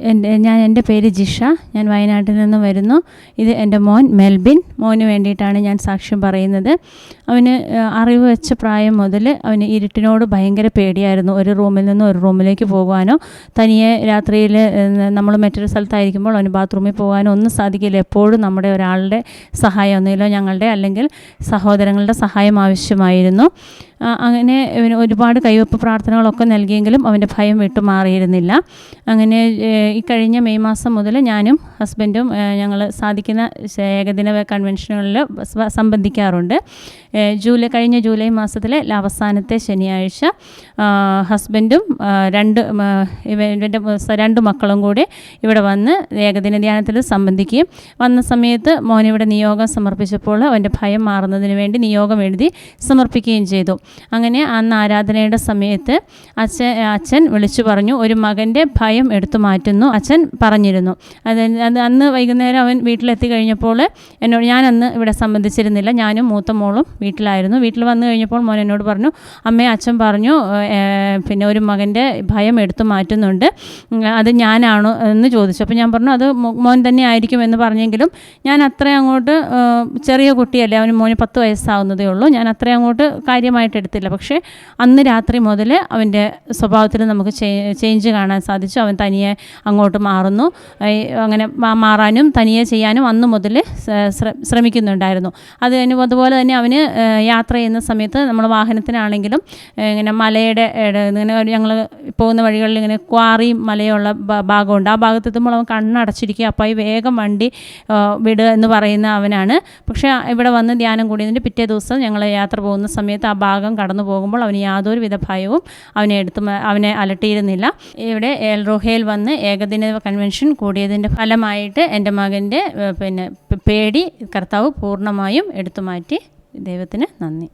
എന്റെ ഞാൻ എന്റെ പേര് ജിഷ. ഞാൻ വയനാട്ടിൽ നിന്ന് വരുന്നു. ഇത് എന്റെ മോൻ മെൽബിൻ. മോന് വേണ്ടിയിട്ടാണ് ഞാൻ സാക്ഷ്യം പറയുന്നത്. അവന് അറിവ് വെച്ച പ്രായം മുതൽ അവന് ഇരുട്ടിനോട് ഭയങ്കര പേടിയായിരുന്നു. ഒരു റൂമിൽ നിന്ന് ഒരു റൂമിലേക്ക് പോകുവാനോ തനിയെ രാത്രിയിൽ നമ്മൾ മറ്റൊരു സ്ഥലത്തായിരിക്കുമ്പോൾ അവന് ബാത്റൂമിൽ പോകാനോ ഒന്നും സാധിക്കില്ല. എപ്പോഴും നമ്മുടെ ഒരാളുടെ സഹായം ഒന്നുമില്ല ഞങ്ങളുടെ അല്ലെങ്കിൽ സഹോദരങ്ങളുടെ സഹായം ആവശ്യമായിരുന്നു. അങ്ങനെ ഒരുപാട് കൈവപ്പ് പ്രാർത്ഥനകളൊക്കെ നൽകിയെങ്കിലും അവന്റെ ഭയം വിട്ടുമാറിയിരുന്നില്ല അങ്ങനെ ഈ കഴിഞ്ഞ മെയ് മാസം മുതൽ ഞാനും ഹസ്ബൻഡും ഞങ്ങൾ സാധിക്കുന്ന ഏകദിന കൺവെൻഷനുകളിൽ സംബന്ധിക്കാറുണ്ട്. ജൂലൈ കഴിഞ്ഞ ജൂലൈ മാസത്തിലെ അവസാനത്തെ ശനിയാഴ്ച ഹസ്ബൻഡും രണ്ട് ഇവന്റെ രണ്ട് മക്കളും കൂടി ഇവിടെ വന്ന് ഏകദിന ധ്യാനത്തിൽ സംബന്ധിക്കുകയും വന്ന സമയത്ത് മോനിവിടെ നിയോഗം സമർപ്പിച്ചപ്പോൾ അവന്റെ ഭയം മാറുന്നതിന് വേണ്ടി നിയോഗം എഴുതി സമർപ്പിക്കുകയും ചെയ്തു. അങ്ങനെ അന്ന് ആരാധനയുടെ സമയത്ത് അച്ഛൻ അച്ഛൻ വിളിച്ചു പറഞ്ഞു ഒരു മകന്റെ ഭയം എടുത്തു മാറ്റുന്നു അച്ഛൻ പറഞ്ഞിരുന്നു. അത് അന്ന് വൈകുന്നേരം അവൻ വീട്ടിലെത്തി കഴിഞ്ഞപ്പോൾ എന്നോട് ഞാൻ അന്ന് ഇവിടെ സംബന്ധിച്ചിരുന്നില്ല ഞാനും മൂത്ത മോളും വീട്ടിലായിരുന്നു. വീട്ടിൽ വന്നു കഴിഞ്ഞപ്പോൾ മോൻ എന്നോട് പറഞ്ഞു അമ്മേ അച്ഛൻ പറഞ്ഞു പിന്നെ ഒരു മകന്റെ ഭയം എടുത്തു മാറ്റുന്നുണ്ട് അത് ഞാനാണോ എന്ന് ചോദിച്ചു. അപ്പോൾ ഞാൻ പറഞ്ഞു അത് മോൻ തന്നെ ആയിരിക്കും എന്ന് പറഞ്ഞെങ്കിലും ഞാൻ അത്ര അങ്ങോട്ട് ചെറിയ കുട്ടിയല്ലേ അവന് മോന് പത്ത് വയസ്സാവുന്നതേ ഉള്ളൂ ഞാൻ അത്ര അങ്ങോട്ട് കാര്യമായിട്ട് എടുത്തില്ല. പക്ഷേ അന്ന് രാത്രി മുതൽ അവന്റെ സ്വഭാവത്തിൽ നമുക്ക് ചേഞ്ച് കാണാൻ സാധിച്ചു. അവൻ തനിയെ അങ്ങോട്ട് മാറുന്നു. അങ്ങനെ മാറാനും തനിയെ ചെയ്യാനും അന്ന് മുതൽ ശ്രമിക്കുന്നുണ്ടായിരുന്നു. അത് അതുപോലെ തന്നെ അവന് യാത്ര ചെയ്യുന്ന സമയത്ത് നമ്മൾ വാഹനത്തിനാണെങ്കിലും ഇങ്ങനെ മലയുടെ ഇങ്ങനെ ഞങ്ങൾ പോകുന്ന വഴികളിൽ ഇങ്ങനെ ക്വാറി മലയുള്ള ഭാഗമുണ്ട്. ആ ഭാഗത്ത് എത്തുമ്പോൾ അവൻ കണ്ണടച്ചിരിക്കുക അപ്പോൾ ഈ വേഗം വണ്ടി വിട് വിടുക എന്ന് പറയുന്ന അവനാണ്. പക്ഷേ ഇവിടെ വന്ന് ധ്യാനം കൂടിയതിന്റെ പിറ്റേ ദിവസം ഞങ്ങൾ യാത്ര പോകുന്ന സമയത്ത് ആ ഭാഗം കടന്നു പോകുമ്പോൾ അവന് യാതൊരു വിധ ഭയവും അവനെ എടുത്തു അവനെ അലട്ടിയിരുന്നില്ല. ഇവിടെ എൽറോഹയിൽ വന്ന് ഏകദിന കൺവെൻഷൻ കൂടിയതിന്റെ ഫലമായിട്ട് എന്റെ മകന്റെ പിന്നെ പേടി കർത്താവ് പൂർണമായും എടുത്തു മാറ്റി ദൈവത്തിന് നന്ദി.